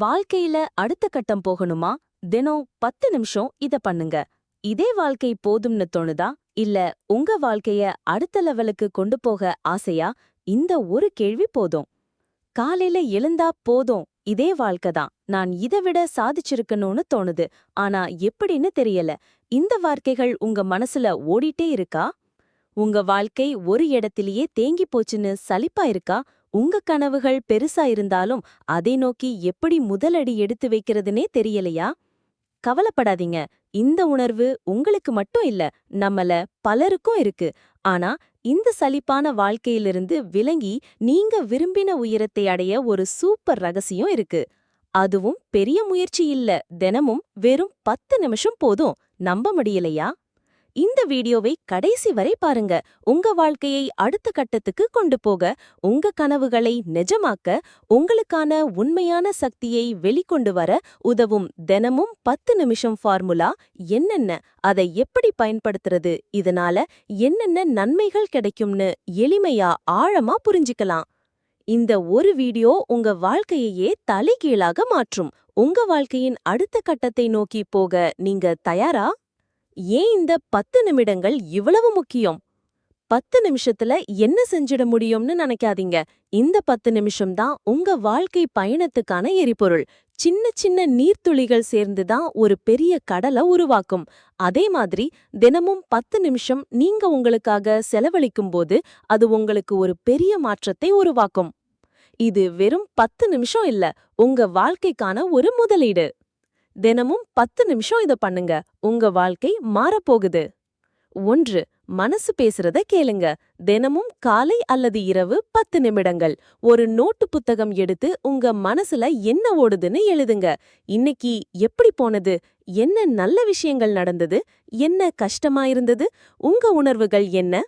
வாழ்க்கையில அடுத்த கட்டம் போகணுமா? தினம் பத்து நிமிஷம் இத பண்ணுங்க. இதே வாழ்க்கை போதும்னு தோணுதா? இல்ல உங்க வாழ்க்கைய அடுத்த லெவலுக்கு கொண்டு போக ஆசையா? இந்த ஒரு கேள்வி போதும். காலையில எழுந்தா போதும். இதே வாழ்க்கை தான். நான் இதை விட சாதிச்சிருக்கணும்னு தோணுது. ஆனா எப்படின்னு தெரியல. இந்த வார்த்தைகள் உங்க மனசுல ஓடிட்டே இருக்கா? உங்க வாழ்க்கை ஒரு இடத்திலேயே தேங்கி போச்சுன்னு சலிப்பா இருக்கா? உங்க கனவுகள் பெருசா இருந்தாலும் அதை நோக்கி எப்படி முதலடி எடுத்து வைக்கிறதுனே தெரியலையா? கவலைப்படாதீங்க. இந்த உணர்வு உங்களுக்கு மட்டும் இல்ல நம்மள பலருக்கும் இருக்கு. ஆனா இந்த சலிப்பான வாழ்க்கையிலிருந்து விளங்கி நீங்க விரும்பின உயரத்தை அடைய ஒரு சூப்பர் ரகசியம் இருக்கு. அதுவும் பெரிய முயற்சி இல்ல. தினமும் வெறும் பத்து நிமிஷம் போதும். நம்ப முடியலையா? இந்த வீடியோவை கடைசி வரை பாருங்க. உங்க வாழ்க்கையை அடுத்த கட்டத்துக்கு கொண்டு போக உங்க கனவுகளை நிஜமாக்க உங்களுக்கான உண்மையான சக்தியை வெளிக்கொண்டு வர உதவும் தினமும் பத்து நிமிஷம் ஃபார்முலா என்னென்ன அதை எப்படி பயன்படுத்துறது இதனால என்னென்ன நன்மைகள் கிடைக்கும்னு எளிமையா ஆழமா புரிஞ்சுக்கலாம். இந்த ஒரு வீடியோ உங்க வாழ்க்கையையே தலைகீழாக மாற்றும். உங்க வாழ்க்கையின் அடுத்த கட்டத்தை நோக்கி போக நீங்க தயாரா? ஏன் இந்த பத்து நிமிடங்கள் இவ்வளவு முக்கியம்? பத்து நிமிஷத்துல என்ன செஞ்சிட முடியும்னு நினைக்காதீங்க. இந்த பத்து நிமிஷம் தான் உங்க வாழ்க்கை பயணத்துக்கான எரிபொருள். சின்ன சின்ன நீர்த்துளிகள் சேர்ந்துதான் ஒரு பெரிய கடலை உருவாக்கும். அதே மாதிரி தினமும் பத்து நிமிஷம் நீங்க உங்களுக்காக செலவழிக்கும் போது அது உங்களுக்கு ஒரு பெரிய மாற்றத்தை உருவாக்கும். இது வெறும் பத்து நிமிஷம் இல்ல உங்க வாழ்க்கைக்கான ஒரு முதலீடு. தினமும் பத்து நிமிஷம் இத பண்ணுங்க. உங்க வாழ்க்கை மாறப்போகுது. ஒன்று மனசு பேசுறத கேளுங்க. தினமும் காலை அல்லது இரவு பத்து நிமிடங்கள். ஒரு நோட்டு புத்தகம் எடுத்து உங்க மனசுல என்ன ஓடுதுன்னு எழுதுங்க. இன்னைக்கு எப்படி போனது? என்ன நல்ல விஷயங்கள் நடந்தது? என்ன கஷ்டமா இருந்தது? உங்க உணர்வுகள் என்ன?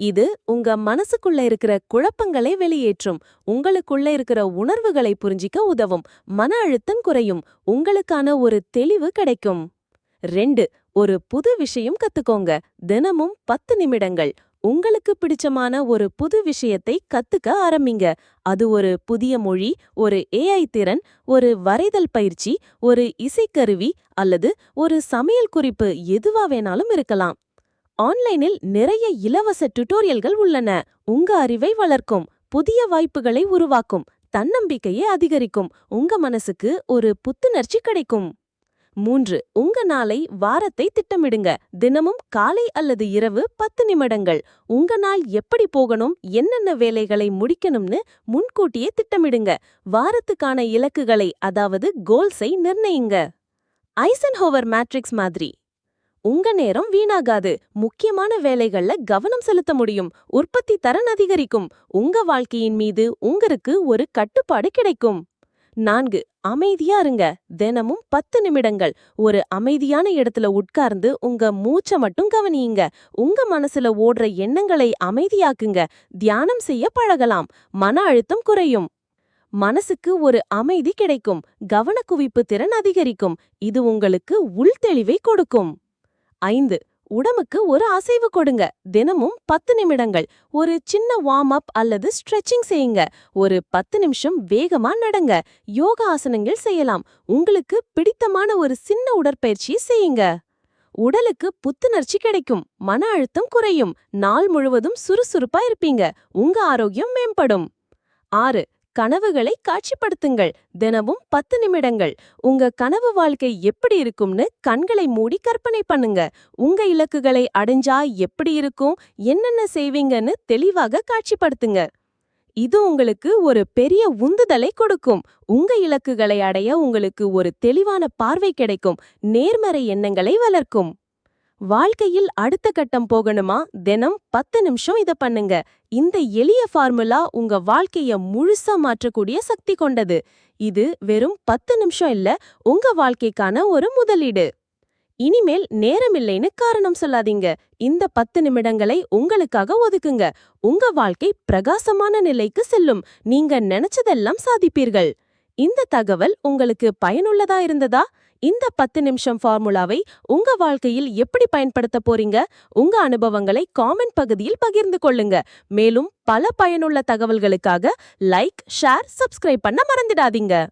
இது உங்க மனசுக்குள்ள இருக்கிற குழப்பங்களை வெளியேற்றும் உங்களுக்குள்ள இருக்கிற உணர்வுகளை புரிஞ்சிக்க உதவும் மன அழுத்தம் குறையும் உங்களுக்கான ஒரு தெளிவு கிடைக்கும். ரெண்டு ஒரு புது விஷயம் கத்துக்கோங்க. தினமும் பத்து நிமிடங்கள். உங்களுக்கு பிடிச்சமான ஒரு புது விஷயத்தை கத்துக்க ஆரம்பிங்க. அது ஒரு புதிய மொழி ஒரு ஏஐ திறன் ஒரு வரைதல் பயிற்சி ஒரு இசைக்கருவி அல்லது ஒரு சமையல் குறிப்பு எதுவா வேணாலும் இருக்கலாம். ஆன்லைனில் நிறைய இலவச டுட்டோரியல்கள் உள்ளன. உங்க அறிவை வளர்க்கும் புதிய வாய்ப்புகளை உருவாக்கும் தன்னம்பிக்கையை அதிகரிக்கும் உங்க மனசுக்கு ஒரு புத்துணர்ச்சி கிடைக்கும். மூன்று உங்க நாளை வாரத்தை திட்டமிடுங்க. தினமும் காலை அல்லது இரவு பத்து நிமிடங்கள். உங்க நாள் எப்படி போகணும் என்னென்ன வேலைகளை முடிக்கணும்னு முன்கூட்டியே திட்டமிடுங்க. வாரத்துக்கான இலக்குகளை அதாவது கோல்ஸை நிர்ணயிங்க. ஐசன்ஹோவர் மேட்ரிக்ஸ் மாதிரி. உங்க நேரம் வீணாகாது. முக்கியமான வேலைகள்ல கவனம் செலுத்த முடியும். உற்பத்தி தரன் அதிகரிக்கும். உங்க வாழ்க்கையின் மீது உங்களுக்கு ஒரு கட்டுப்பாடு கிடைக்கும். நான்கு அமைதியா இருங்க. தினமும் பத்து நிமிடங்கள். ஒரு அமைதியான இடத்துல உட்கார்ந்து உங்க மூச்ச மட்டும் கவனியுங்க. உங்க மனசுல ஓடுற எண்ணங்களை அமைதியாக்குங்க. தியானம் செய்ய பழகலாம். மன அழுத்தம் குறையும். மனசுக்கு ஒரு அமைதி கிடைக்கும். கவனக்குவிப்பு திறன் அதிகரிக்கும். இது உங்களுக்கு உள்தெளிவை கொடுக்கும். ஐந்து. உடம்புக்கு ஒரு அசைவு கொடுங்க. தினமும் பத்து நிமிடங்கள். ஒரு சின்ன வார்ம் அப் அல்லது ஸ்ட்ரெச்சிங் செய்யுங்க. ஒரு பத்து நிமிஷம் வேகமா நடங்க. யோகா ஆசனங்கள் செய்யலாம். உங்களுக்கு பிடித்தமான ஒரு சின்ன உடற்பயிற்சி செய்யுங்க. உடலுக்கு புத்துணர்ச்சி கிடைக்கும். மன அழுத்தம் குறையும். நாள் முழுவதும் சுறுசுறுப்பா இருப்பீங்க. உங்க ஆரோக்கியம் மேம்படும். ஆறு. கனவுகளை காட்சிப்படுத்துங்கள். தினமும் பத்து நிமிடங்கள். உங்க கனவு வாழ்க்கை எப்படி இருக்கும்னு கண்களை மூடி கற்பனை பண்ணுங்க. உங்க இலக்குகளை அடைஞ்சா எப்படி இருக்கும்? என்னென்ன செய்வீங்கன்னு தெளிவாக காட்சிப்படுத்துங்க. இது உங்களுக்கு ஒரு பெரிய உந்துதலை கொடுக்கும். உங்க இலக்குகளை அடைய உங்களுக்கு ஒரு தெளிவான பார்வை கிடைக்கும். நேர்மறை எண்ணங்களை வளர்க்கும். வாழ்க்கையில் அடுத்த கட்டம் போகணுமா? தினம் பத்து நிமிஷம் இத பண்ணுங்க. இந்த எளிய ஃபார்முலா உங்க வாழ்க்கைய முழுசா மாற்றக்கூடிய சக்தி கொண்டது. இது வெறும் பத்து நிமிஷம் இல்ல உங்க வாழ்க்கைக்கான ஒரு முதலீடு. இனிமேல் நேரமில்லைன்னு காரணம் சொல்லாதீங்க. இந்த பத்து நிமிடங்களை உங்களுக்காக ஒதுக்குங்க. உங்க வாழ்க்கை பிரகாசமான நிலைக்கு செல்லும். நீங்க நினைச்சதெல்லாம் சாதிப்பீர்கள். இந்த தகவல் உங்களுக்கு பயனுள்ளதா இருந்ததா? இந்த பத்து நிமிஷம் ஃபார்முலாவை உங்க வாழ்க்கையில் எப்படி பயன்படுத்த போறீங்க? உங்க அனுபவங்களை காமெண்ட் பகுதியில் பகிர்ந்து கொள்ளுங்க. மேலும் பல பயனுள்ள தகவல்களுக்காக லைக் ஷேர் சப்ஸ்கிரைப் பண்ண மறந்துடாதீங்க.